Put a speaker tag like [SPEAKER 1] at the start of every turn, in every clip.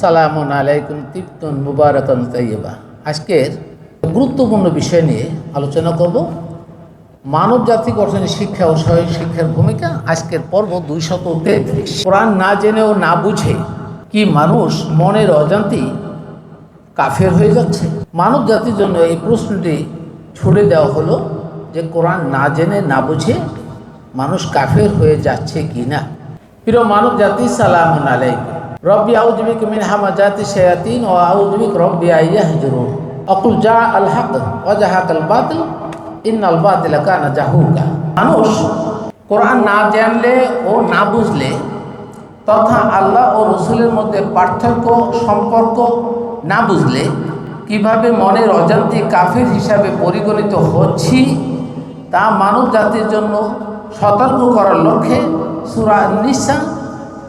[SPEAKER 1] সালামুন আলাইকুম তিপ্তন মুবারকান তাইয়্যিবা। আজকের গুরুত্বপূর্ণ বিষয় নিয়ে আলোচনা করব। মানব জাতি গঠনে শিক্ষা ও সহায়ক শিক্ষার ভূমিকা আজকের পর্ব দুইশত তেত্রিশ। কোরআন না জেনে ও না বুঝে কি মানুষ মনের অজান্তি কাফের হয়ে যাচ্ছে? মানব জাতির জন্য এই প্রশ্নটি ছুড়ে দেওয়া হলো যে কোরআন না জেনে না বুঝে মানুষ কাফের হয়ে যাচ্ছে কি না প্রিয় মানব জাতি সালাম আলাইকুম। রব্বি আউজবিক মিন হামাজাতি শায়াতিন ও আউজবিক রব্বি আইয়াহজুরুন অকুল যা আল হক ও জাহাক আল বাতিল ইন্নাল বাতিল কানা জাহুকা মানুষ কোরআন না জানলে ও না বুঝলে, তথা আল্লাহ ও রসুলের মধ্যে পার্থক্য, সম্পর্ক না বুঝলে, কীভাবে মনের অজান্তি কাফির হিসাবে পরিগণিত হচ্ছি, তা মানব জাতির জন্য সতর্ক করার লক্ষ্যে সুরা নিসা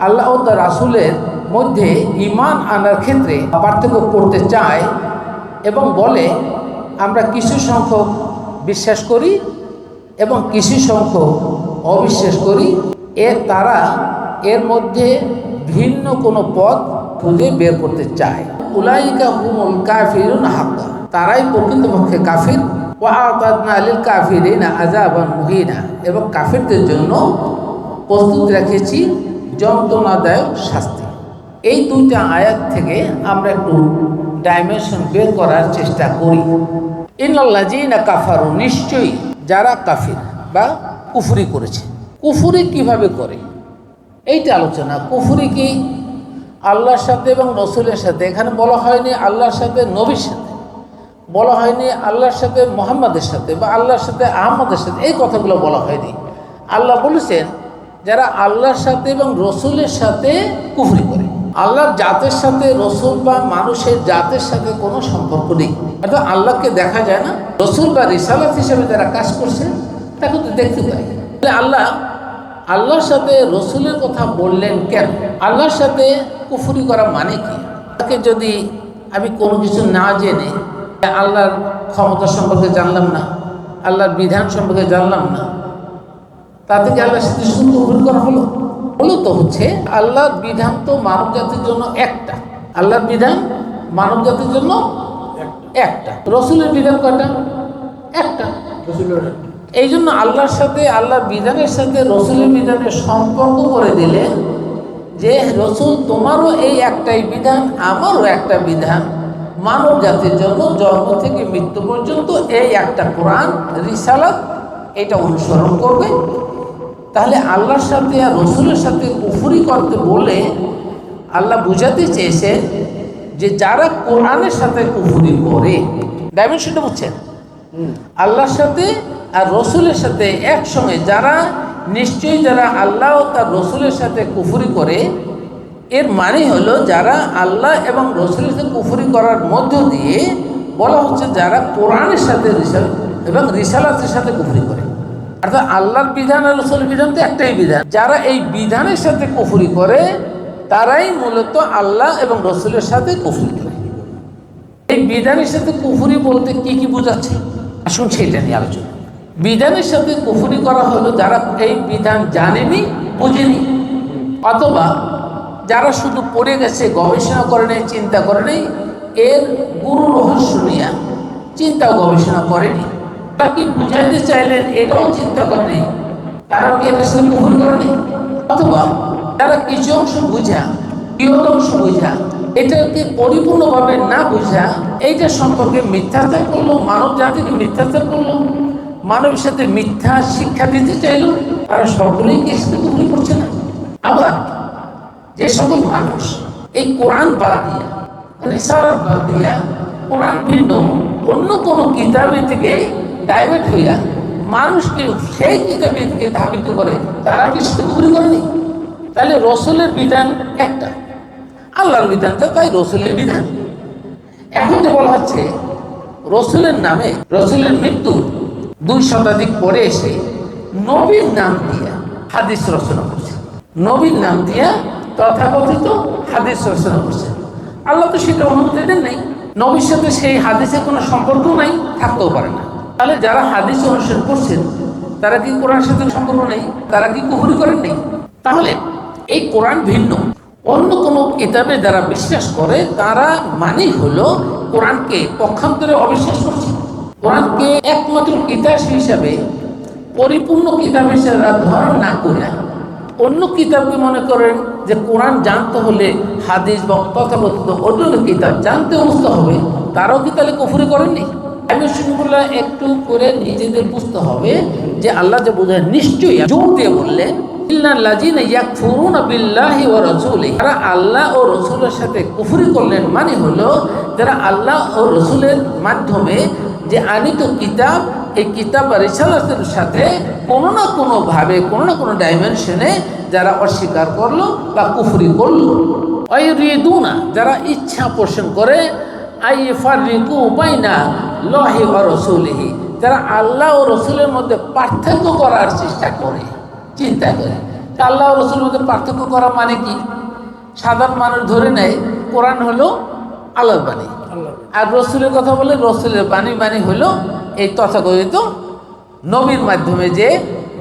[SPEAKER 1] আল্লাহ ও তার রাসূলের মধ্যে ইমান আনার ক্ষেত্রে পার্থক্য করতে চায় এবং বলে, আমরা কিছু সংখ্যক বিশ্বাস করি এবং কিছু সংখ্যক অবিশ্বাস করি। এর তারা এর মধ্যে ভিন্ন কোনো পথ খুঁজে বের করতে চায়। উলাইকা হুমুল কাফিরুন হাক্কা। তারাই প্রকৃতপক্ষে কাফির। আলিল কাফিরিনা আযাবান মুহিনা। এবং কাফিরদের জন্য প্রস্তুত রেখেছি যন্ত্রণাদায়ক শাস্তি। এই দুইটা আয়াত থেকে আমরা একটু ডাইমেনশন বের করার চেষ্টা করি। ইন্নাল্লাযীনা কাফারু, নিশ্চয়ই যারা কাফির বা কুফরি করেছে। কুফরি কীভাবে করে? এইটা আলোচনা। কুফরি কি আল্লাহর সাথে এবং রসুলের সাথে? এখানে বলা হয়নি আল্লাহর সাথে, নবীর সাথে। বলা হয়নি আল্লাহর সাথে, মোহাম্মদের সাথে বা আল্লাহর সাথে, আহমদের সাথে। এই কথাগুলো বলা হয়নি। আল্লাহ বলেছেন যারা আল্লাহর সাথে এবং রসুলের সাথে কুফরি করে। আল্লাহর জাতের সাথে রসুল বা মানুষের জাতের সাথে কোনো সম্পর্ক নেই। অর্থাৎ আল্লাহকে দেখা যায় না, রসুল বা রিসালাত হিসেবে যারা কাজ করছে, তাকে তো দেখতে পাই তাহলে আল্লাহ আল্লাহর সাথে রসুলের কথা বললেন কেন? আল্লাহর সাথে কুফুরি করা মানে কি? তাকে যদি আমি কোনো কিছু না জেনে, আল্লাহর ক্ষমতা সম্পর্কে জানলাম না, আল্লাহর বিধান সম্পর্কে জানলাম না তাতে কি আল্লাহর সাথে শুধু করা হলো। হলো তো হচ্ছে আল্লাহর বিধান তো মানব জাতির জন্য একটা। আল্লাহর বিধান মানব জাতির জন্য একটা। রসুলের বিধান কয়টা? একটা। এই জন্য আল্লাহর সাথে আল্লাহর বিধানের সাথে রসুলের বিধানের সম্পর্ক করে দিলে যে রসুল তোমারও এই একটাই বিধান আমারও একটা বিধান মানব জাতির জন্য জন্ম থেকে মৃত্যু পর্যন্ত এই একটা কোরআন রিসালাত এটা অনুসরণ করবে। তাহলে আল্লাহর সাথে আর রসুলের সাথে কুফুরি করতে বলে আল্লাহ বুঝাতে চেয়েছে যে যারা কোরআনের সাথে কুফুরি করে ডাইমেনশনটা বুঝছেন? আল্লাহর সাথে আর রসুলের সাথে একসঙ্গে যারা নিশ্চয়ই যারা আল্লাহ ও তার রসুলের সাথে কুফুরি করে এর মানে হলো যারা আল্লাহ এবং রসুলের সাথে কুফুরি করার মধ্য দিয়ে বলা হচ্ছে যারা কোরআনের সাথে রিসাল এবং রিসালাতের সাথে কুফুরি করে। অর্থাৎ আল্লাহর বিধান আর রসুলের বিধান তো একটাই বিধান। যারা এই বিধানের সাথে কুফুরি করে, তারাই মূলত আল্লাহ এবং রসুলের সাথে কুফুরি করে। এই বিধানের সাথে কুফুরি বলতে কি কি বোঝাচ্ছে? আসুন সেটা নিয়ে আলোচনা বিধানের সাথে কুফুরি করা হলো যারা এই বিধান জানেনি, বুঝেনি। অথবা যারা শুধু পড়ে গেছে, গবেষণা করে নেই, চিন্তা করে নেই, এর গুরু রহস্য নিয়ে চিন্তা গবেষণা করেনি। তা কি বুঝাইতে চাইলেন এটাও চিন্তা করেনি তারা কি সাথে কুফুরি করেনি অথবা যারা কিছু অংশ বুঝা বৃহৎ অংশ বুঝা, এটাকে পরিপূর্ণভাবে না বুঝা, এইটা সম্পর্কে মিথ্যাচার করল, মানব জাতিকে মিথ্যাচার করল, মানবের সাথে মিথ্যা শিক্ষা দিতে চাইলো, তারা সকলেই কি কুফরি করছে না? আবার যে সকল মানুষ এই কোরআন বাদ দিয়া রিসালাত বাদ দিয়া, কোরআন ভিন্ন, অন্য কোনো কিতাবে থেকে ডাইভার্ট হইয়া মানুষকে সেই কিতাবের দিকে ধাবিত করে, তারা কি সাথে করেনি? তাহলে রসুলের বিধান একটা। আল্লাহর বিধান তো তাই রসুলের বিধান। এখন যে বলা হচ্ছে, রসুলের নামে রসুলের মৃত্যু দুই শতাধিক পরে এসে নবীর নাম দিয়া হাদিস রচনা করছে। নবীর নাম দিয়া তথাকথিত হাদিস রচনা করছে। আল্লাহ তো সেটা অনুমতি দেন নাই। নবীর সাথে সেই হাদিসের কোনো সম্পর্ক নাই, থাকতেও পারে না। তাহলে যারা হাদিস অনুসরণ করছেন, তারা কি কোরআনের সাথে সম্পর্ক নেই? তারা কি কুহুরি করেন নেই? তাহলে এই কোরআন ভিন্ন। অন্য কোনো কিতাবে যারা বিশ্বাস করে, তারা মানেই হলো কোরআনকে পক্ষান্তরে অবিশ্বাস করছে। কোরআনকে একমাত্র কিতাব হিসাবে, পরিপূর্ণ কিতাব হিসেবে ধারণ না করে, অন্য কিতাবকে মনে করেন যে কোরআন জানতে হলে হাদিস বা তথাকথিত অন্য কিতাব জানতে বুঝতে হবে, তারাও কি তাহলে কফুরি করেননি? আমি একটু করে নিজেদের বুঝতে হবে যে আল্লাহ যে বোঝায় নিশ্চয়ই জোর দিয়ে বললেন রাসূলিহি। আল্লাহ ও রসুলের সাথে কুফরি করলেন মানে হলো, যারা আল্লাহ ও রসুলের মাধ্যমে যে আনিত কিতাব, এই কিতাব বা রিসালাতের সাথে কোনো না কোনোভাবে, কোনো না কোনো ডাইমেনশনে যারা অস্বীকার করল বা কুফরি করল। অয়ুরিদুনা যারা ইচ্ছা পোষণ করে আই ফারিকু বাইনা লহি ওয়া রসুলিহি। যারা আল্লাহ ও রসুলের মধ্যে পার্থক্য করার চেষ্টা করে, চিন্তা করে। আল্লাহ ও রসুলের মধ্যে পার্থক্য করা মানে কি? সাধারণ মানুষ ধরে নেয়, কোরআন হলো আল্লাহর বাণী। আর রসুলের কথা বলে রসুলের বাণী বাণী হলো এই তথাকথিত নবীর মাধ্যমে যে,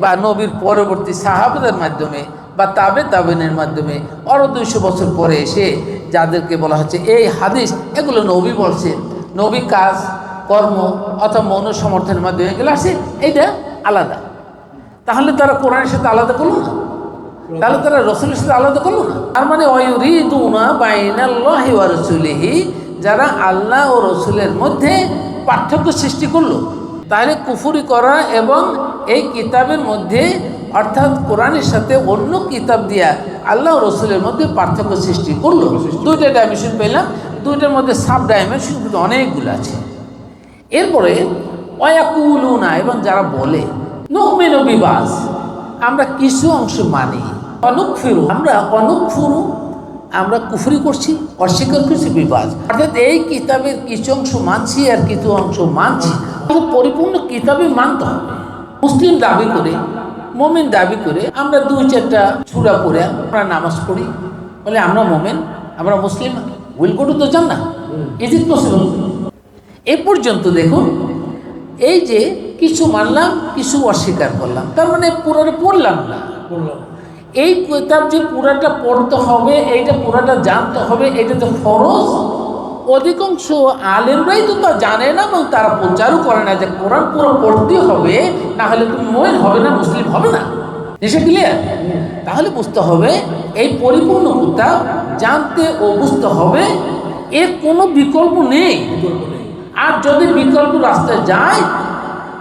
[SPEAKER 1] বা নবীর পরবর্তী সাহাবাদের মাধ্যমে, বা তাবে তাবেনের মাধ্যমে আরও দুইশো বছর পরে এসে যাদেরকে বলা হচ্ছে এই হাদিস, এগুলো নবী বলছে নবী কাজ কর্ম অথবা মৌন সমর্থনের মাধ্যমে এগুলো আসে এইটা আলাদা। তাহলে তারা কোরআনের সাথে আলাদা করল না? তাহলে তারা রসুলের সাথে আলাদা করল না? তার মানে অয়ুরিদুনা বাইনাল্লাহি ওয়া রাসূলিহি যারা আল্লাহ ও রসুলের মধ্যে পার্থক্য সৃষ্টি করল তাহলে কুফুরি করা এবং এই কিতাবের মধ্যে অর্থাৎ কোরআনের সাথে অন্য কিতাব দিয়া আল্লাহ ও রসুলের মধ্যে পার্থক্য সৃষ্টি করল। দুইটা ডাইমেনশন পেলাম দুইটার মধ্যে সাব ডাইমেনশন কিন্তু অনেকগুলো আছে। এরপরে অয়াকুলুনা এবং যারা বলে, নকমেন বিবাস আমরা কিছু অংশ মানি অনুক ফিরু আমরা অনুক ফুরু আমরা কুফরি করছি অস্বীকার করছি বিবাদ অর্থাৎ এই কিতাবের কিছু অংশ মানছি আর কিছু অংশ মানছি। পরিপূর্ণ কিতাবে মানতে হবে। মুসলিম দাবি করে, মোমেন দাবি করে, আমরা দুই চারটা ছুরা করে আমরা নামাজ পড়ি। বলে, আমরা মোমেন, আমরা মুসলিম, উইল গো টু জান না ইজ ইট পসিবল? এ পর্যন্ত দেখুন এই যে কিছু মানলাম কিছু অস্বীকার করলাম তার মানে পুরোটা পড়লাম না। এই কিতাব যে পুরাটা পড়তে হবে এইটা পুরাটা জানতে হবে এটা তো ফরজ। অধিকাংশ আলেমরাই তো তা জানে না এবং তারা প্রচারও করে না যে কোরআন পুরো পড়তে হবে না হলে তুমি মোয়েন হবে না মুসলিম হবে না। এসে ক্লিয়ার তাহলে বুঝতে হবে এই পরিপূর্ণ কিতাব জানতে ও বুঝতে হবে এর কোনো বিকল্প নেই। আর যদি বিকল্প রাস্তায় যায়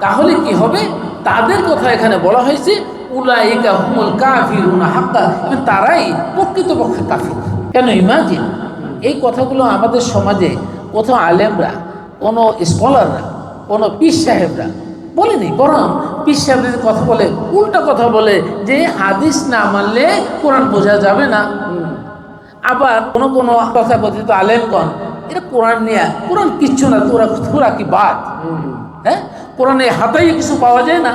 [SPEAKER 1] তাহলে কি হবে? তাদের কথা এখানে বলা হয়েছে উলাইকা হুমুল কাফিরুনা হাক্কা। এবং তারাই প্রকৃতপক্ষে কাফির। কেন ইমাজিন? এই কথাগুলো আমাদের সমাজে কোথাও আলেমরা কোনো স্কলাররা কোনো পীর সাহেবরা বলেনি। বরং পীর সাহেবদের কথা বলে উল্টা কথা বলে যে হাদিস না মানলে কোরআন বোঝা যাবে না। আবার কোনো কোনো তথাকথিত আলেমগণ এটা কোরআন নিয়ে কোরআন কিচ্ছু না তোরা তোরা কি বাদ? হ্যাঁ? কোরআনে হাতাই কিছু পাওয়া যায় না।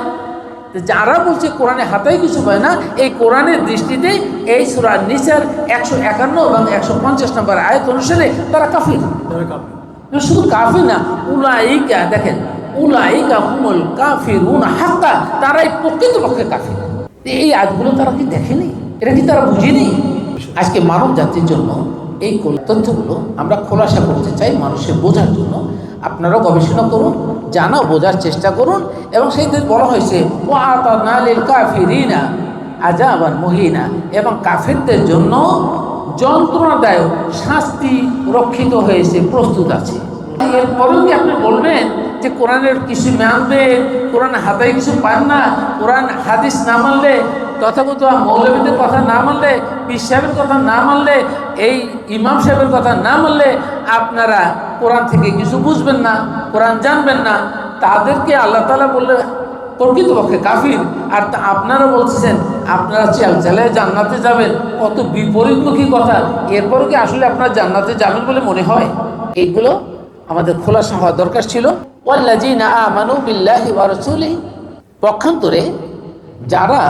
[SPEAKER 1] যারা বলছে কোরআনে হাতাই কিছু পায় না এই কোরআনের দৃষ্টিতে এই সুরা নিচার একশো একান্ন এবং একশো পঞ্চাশ নম্বর আয়ত অনুসারে তারা কাফির। শুধু কাফি না উলাইকা দেখেন উলাইকা হুমুল কাফির হাক্কা তারাই প্রকৃতপক্ষে কাফির। এই আজগুলো তারা কি দেখেনি? এটা কি তারা বুঝেনি? আজকে মানব জাতির জন্য এই তথ্যগুলো আমরা খোলাসা করতে চাই মানুষের বোঝার জন্য। আপনারাও গবেষণা করুন জানা বোঝার চেষ্টা করুন এবং সেই দিন বলা হয়েছে ও আজাবান মহিনা এবং কাফেরদের জন্য যন্ত্রণাদায়ক শাস্তি রক্ষিত হয়েছে, প্রস্তুত আছে। এরপরেও কি আপনি বলবেন যে কোরআনের কিছু মানবে কোরআন হাতায় কিছু পান না, কোরআন হাদিস না মানলে তথাগত মৌলবীদের কথা না মানলে, পীর সাহেবের কথা না মানলে, এই ইমাম সাহেবের কথা না মানলে আপনারা কোরআন থেকে কিছু বুঝবেন না, কোরআন জানবেন না। তাদেরকে আল্লাহ তালা বললে প্রকৃতপক্ষে কাফির। আর তা আপনারা বলছেন আপনারা চাল চালায় জান্নাতে যাবেন, কত বিপরীতমুখী কথা। এরপরও কি আসলে আপনারা জান্নাতে যাবেন বলে মনে হয়? এইগুলো আমাদের খোলাসা হওয়া দরকার ছিল। পক্ষান্তরে যারা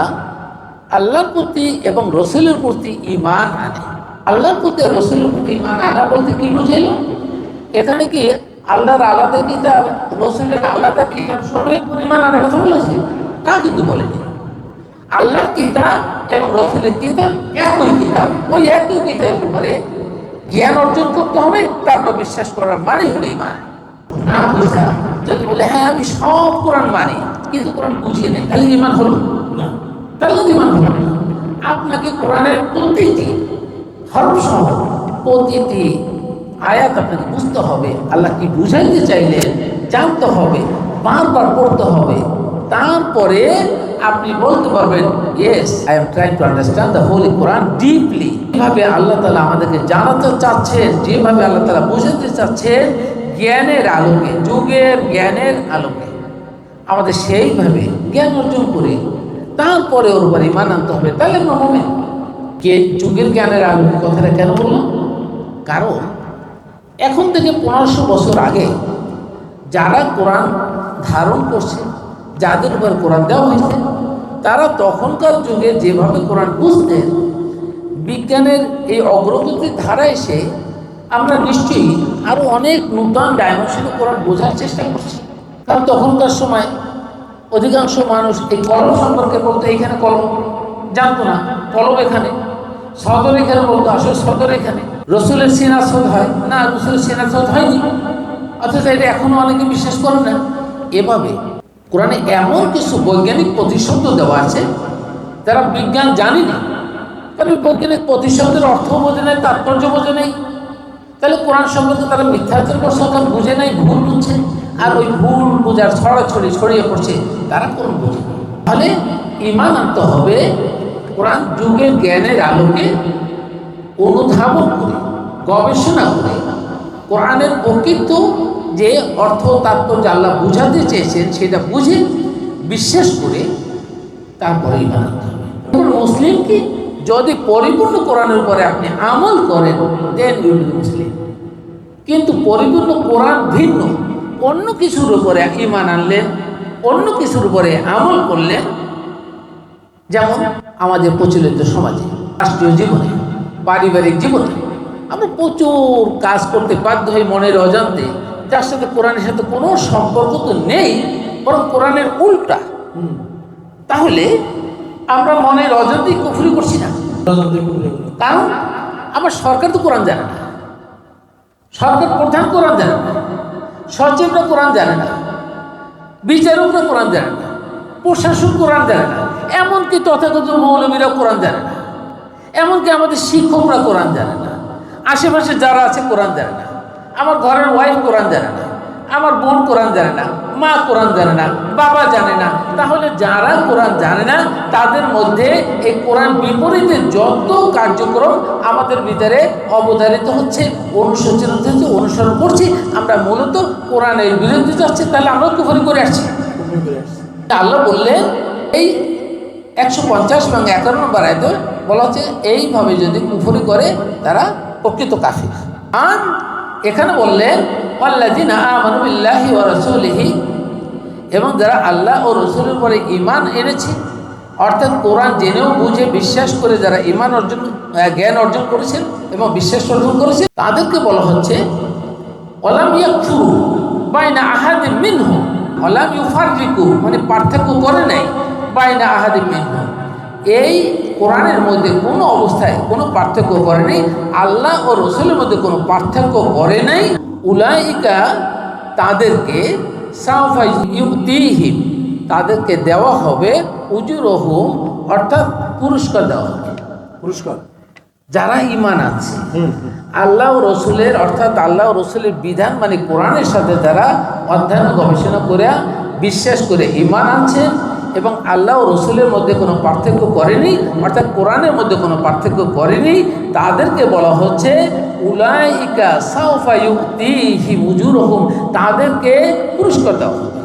[SPEAKER 1] আল্লাহর প্রতি এবং রসুলের প্রতি ঈমান আনে। আল্লাহর প্রতি রসুলের প্রতি ঈমান আনা বলতে কি বুঝাইল? এখানে কি আল্লাহর আলাদা কিতাব, রসুলের আলাদা কিতাব সবের পরিমাণ আনার কথা বলেছে? তা কিন্তু বলেনি। আল্লাহর কিতাব এবং রসুলের কিতাব একই কিতাব। ওই একই কিতাবের উপরে জ্ঞান অর্জন করতে হবে, তারপর বিশ্বাস করার মানে হলো ইমান। যদি বলে হ্যাঁ আমি সব কোরআন মানি, কিন্তু কোরআন বুঝিয়ে নেই, তাহলে ইমান হলো না। তাহলে তো ইমান হলো আপনাকে কোরআনের প্রতিটি হরফ সহ প্রতিটি আয়াত আপনাকে বুঝতে হবে আল্লাহ কি বুঝাইতে চাইলেন জানতে হবে, বারবার পড়তে হবে। তারপরে আপনি বলতে পারবেন yes I am trying to understand the holy Quran deeply যেভাবে আল্লাহ তালা আমাদেরকে জানাতে চাচ্ছেন, যেভাবে আল্লাহ তালা বুঝাতে চাচ্ছেন, জ্ঞানের আলোকে, যুগের জ্ঞানের আলোকে। আমাদের সেইভাবে জ্ঞান অর্জন করে, তারপরে ওর উপর ইমান আনতে হবে। তাহলে আমরা কে যুগের জ্ঞানের আলোকে কথাটা কেন বললাম কারণ এখন থেকে পনেরোশো বছর আগে যারা কোরআন ধারণ করছে যাদের উপর কোরআন দেওয়া হয়েছে, তারা তখনকার যুগে যেভাবে কোরআন বুঝতেন, বিজ্ঞানের এই অগ্রগতির ধারা এসে আমরা নিশ্চয়ই আরও অনেক নূতন ডাইমেনশনে কোরআন বোঝার চেষ্টা করছি। কারণ তখনকার সময় অধিকাংশ মানুষ এই কলম সম্পর্কে বলতো, এইখানে কলম, জানতো না, কলম এখানে, সদর এখানে বলতো, আসলে সদর এখানে। রসুলের সিনাসদ হয়? না, রসুলের সিনাসদ হয়নি। অথচ এটা এখনও অনেকে বিশ্বাস করেন না। এভাবে কোরআনে এমন কিছু বৈজ্ঞানিক প্রতিশব্দ দেওয়া আছে তারা বিজ্ঞান জানি না কারণ বৈজ্ঞানিক প্রতিশব্দের অর্থ বোঝে নেই, তাৎপর্য বোঝে নেই তাহলে কোরআন সম্পর্কে তারা মিথ্যাচার করছে, অর্থাৎ বুঝে নাই, ভুল বুঝছে, আর ওই ভুল বোঝার ছড়াছড়ি ছড়িয়ে পড়ছে, তারা কোন বোঝে। তাহলে ইমান আনতে হবে, কোরআন যুগের জ্ঞানের আলোকে অনুধাবন করে, গবেষণা করে, কোরআনের প্রকৃত যে অর্থ তাৎপর্য আল্লাহ বুঝাতে চেয়েছেন সেটা বুঝে বিশ্বাস করে তারপরে ইমান হবে। এখন মুসলিম কি? যদি পরিপূর্ণ কোরআনের উপরে আপনি আমল করেন দেন মুসলিম কিন্তু পরিপূর্ণ কোরআন ভিন্ন। অন্য কিছুর উপরে ইমান আনলেন অন্য কিছুর উপরে আমল করলেন যেমন আমাদের প্রচলিত সমাজে, রাষ্ট্রীয় জীবনে, পারিবারিক জীবনে, আমরা প্রচুর কাজ করতে বাধ্য হই মনের অজান্তে। যার সাথে কোরআনের সাথে কোনো সম্পর্ক তো নেই বরং কোরআনের উল্টা। তাহলে আমরা মনের অজান্তেই কুফরি করছি না। কারণ আমার সরকার তো কোরআন জানে না। সরকার প্রধান কোরআন জানে না। সচিবরা কোরআন জানে না। বিচারকরা কোরআন জানে না। প্রশাসন কোরআন জানে না। এমনকি তথাকথিত মৌলবীরা কোরআন জানে না। এমনকি আমাদের শিক্ষকরা কোরআন জানে না। আশেপাশে যারা আছে কোরআন জানে না। আমার ঘরের ওয়াইফ কোরআন জানে না আমার বোন কোরআন জানে না মা কোরআন জানে না বাবা জানে না তাহলে যারা কোরআন জানে না তাদের মধ্যে এই কোরআন বিপরীতে যত কার্যক্রম আমাদের ভিতরে অবধারিত হচ্ছে অনুসূচিত হচ্ছে অনুসরণ করছি আমরা মূলত কোরআনের বিরুদ্ধে যাচ্ছি তাহলে আমরা কুফরি করে আসছি। আল্লাহ বললেন এই একশো পঞ্চাশ এবং একান্ন নম্বর আয়তে বলা হচ্ছে এইভাবে যদি কুফরি করে তারা প্রকৃত কাফির। আর এখানে বললেন আল্লাদিন আমানুবিল্লাহি ও রসুলিহি, এবং যারা আল্লাহ ও রসুলের উপরে ইমান এনেছে, অর্থাৎ কোরআন জেনেও বুঝে, বিশ্বাস করে যারা ইমান অর্জন জ্ঞান অর্জন করেছেন এবং বিশ্বাস অর্জন করেছেন, তাদেরকে বলা হচ্ছে অলাম অলাম মানে পার্থক্য করে নাই, বাইনা আহাদিম মিনহু। এই কোরআনের মধ্যে কোনো অবস্থায় কোনো পার্থক্য করে নাই আল্লাহ ও রসুলের মধ্যে কোনো পার্থক্য করে নাই। উলাইকা তাদেরকে সাফাই ইউতিহিম তাদেরকে দেওয়া হবে উজুরহুম অর্থাৎ পুরস্কার দেওয়া হবে।
[SPEAKER 2] পুরস্কার?
[SPEAKER 1] যারা ইমান আছে আল্লাহ ও রসুলের অর্থাৎ আল্লাহ রসুলের বিধান মানে কোরআনের সাথে যারা অধ্যয়ন গবেষণা করে বিশ্বাস করে ইমান আনছেন এবং আল্লাহ রসুলের মধ্যে কোনো পার্থক্য করেনি, অর্থাৎ কোরআনের মধ্যে কোনো পার্থক্য করেনি, তাদেরকে বলা হচ্ছে, উলাইকা সাউফায়ুক্তি মুজুরহুম তাদেরকে পুরস্কার দেওয়া হবে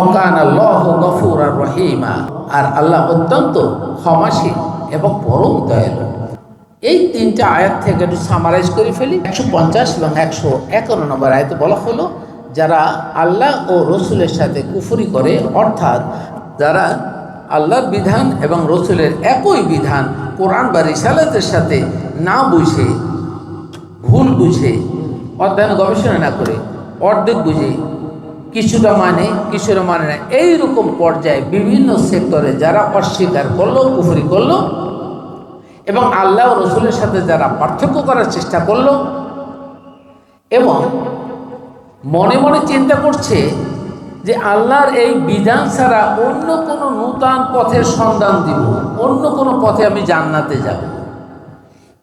[SPEAKER 1] অকান আল্লাহ গফুর আর রহিমা, আর আল্লাহ অত্যন্ত ক্ষমাশীল এবং পরম দয়ালু। এই তিনটা আয়াত থেকে একটু সামারাইজ করে ফেলি। একশো পঞ্চাশ এবং একশো একান্ন নম্বর আয়াতে বলা হলো, যারা আল্লাহ ও রসুলের সাথে কুফুরি করে, অর্থাৎ যারা আল্লাহর বিধান এবং রসুলের একই বিধান কোরআন বা রিসালাতের সাথে না বুঝে, ভুল বুঝে, অধ্যয়ন গবেষণা না করে, অর্ধেক বুঝে, কিছুটা মানে কিছুটা মানে না, এইরকম পর্যায়ে বিভিন্ন সেক্টরে যারা অস্বীকার করল, কুফরি করল এবং আল্লাহ রসুলের সাথে যারা পার্থক্য করার চেষ্টা করল এবং মনে মনে চিন্তা করছে যে আল্লাহর এই বিধান ছাড়া অন্য কোনো নূতন পথের সন্ধান দিব। অন্য কোনো পথে আমি জান্নাতে যাব।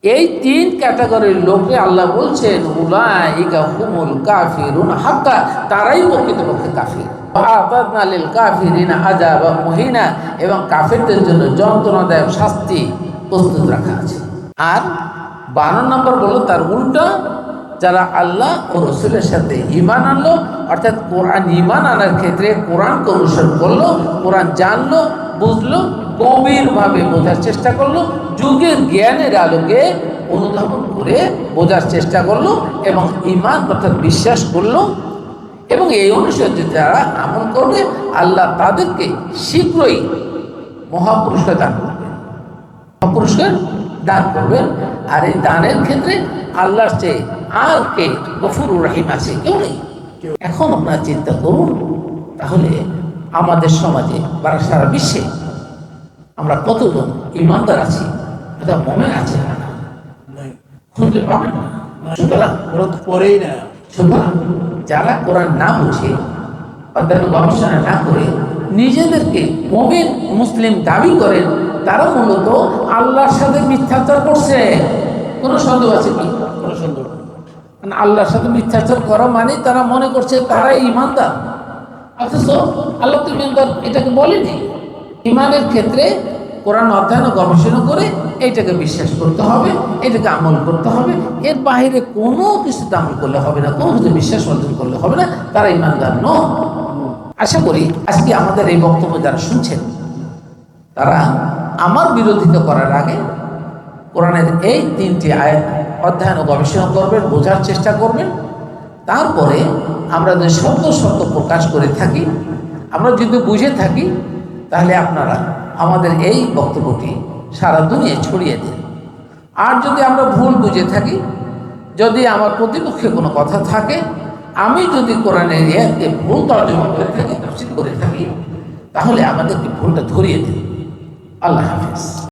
[SPEAKER 1] এই তিন ক্যাটাগরির লোকে আল্লাহ বলছেন, উলাইকা হুমুল কাফিরুন হাক্কা। তারাই প্রকৃতপক্ষে কাফির। আতাদনা লিল কাফিরিনা আযাবা মুহিনা। এবং কাফিরদের জন্য যন্ত্রণাদায়ক শাস্তি প্রস্তুত রাখা আছে। আর বারো নম্বর বলল, তার উল্টা যারা আল্লাহ ও রসুলের সাথে ইমান আনলো, অর্থাৎ কোরআন ইমান আনার ক্ষেত্রে কোরআনকে অনুসরণ করল, কোরআন জানলো, বুঝলো, গভীরভাবে বোঝার চেষ্টা করল, যুগের জ্ঞানের আলোকে অনুধাবন করে বোঝার চেষ্টা করল এবং ইমান অর্থাৎ বিশ্বাস করল এবং এই অনুসারে যারা আমল করবে, আল্লাহ তাদেরকে শীঘ্রই মহাপুরস্কার দান করবেন মহাপুরস্কার দান করবেন। আর এই দানের ক্ষেত্রে আল্লাহর চেয়ে আর কে? গফুরুর রাহিম আছে। কেউ নেই। এখন আপনারা চিন্তা করুন তাহলে আমাদের সমাজে বা সারা বিশ্বে আমরা কতজন ইমানদার আছি এটা মমেন আছে না? না? সুতরাং
[SPEAKER 2] ওরা পরেই না।
[SPEAKER 1] সুতরাং যারা কোরআন না বুঝে অধ্যয়ন গবেষণা না করে নিজেদেরকে মবিন মুসলিম দাবি করেন তারা মূলত আল্লাহর সাথে মিথ্যাচার করছে। কোনো সন্দেহ আছে কি?
[SPEAKER 2] কোনো সন্দেহ।
[SPEAKER 1] মানে আল্লাহর সাথে মিথ্যাচার করা মানে তারা মনে করছে তারাই ইমানদার অথচ আল্লাহ তো ইমানদার এটাকে বলেনি। ইমানের ক্ষেত্রে কোরআন অধ্যয়ন গবেষণা করে এইটাকে বিশ্বাস করতে হবে, এটাকে আমল করতে হবে। এর বাইরে কোনো কিছুতে আমল করলে হবে না, কোনো কিছু বিশ্বাস অর্জন করলে হবে না, তারা ইমানদার ন আশা করি আজকে আমাদের এই বক্তব্য যারা শুনছেন, তারা আমার বিরোধিতা করার আগে কোরআনের এই তিনটি আয়াত অধ্যয়ন ও গবেষণা করবেন, বোঝার চেষ্টা করবেন। তারপরে আমরা যদি সত্য সত্য প্রকাশ করে থাকি, আমরা যদি বুঝে থাকি, তাহলে আপনারা আমাদের এই বক্তব্যটি সারা দুনিয়ায় ছড়িয়ে দিন। আর যদি আমরা ভুল বুঝে থাকি, যদি আমার প্রতিপক্ষে কোনো কথা থাকে, আমি যদি কোরআনের ইয়াকে ভুল তর্জমা করে থাকি তফসিল করে থাকি, তাহলে আমাদেরকে ভুলটা ধরিয়ে দিন। আল্লাহ হাফিজ।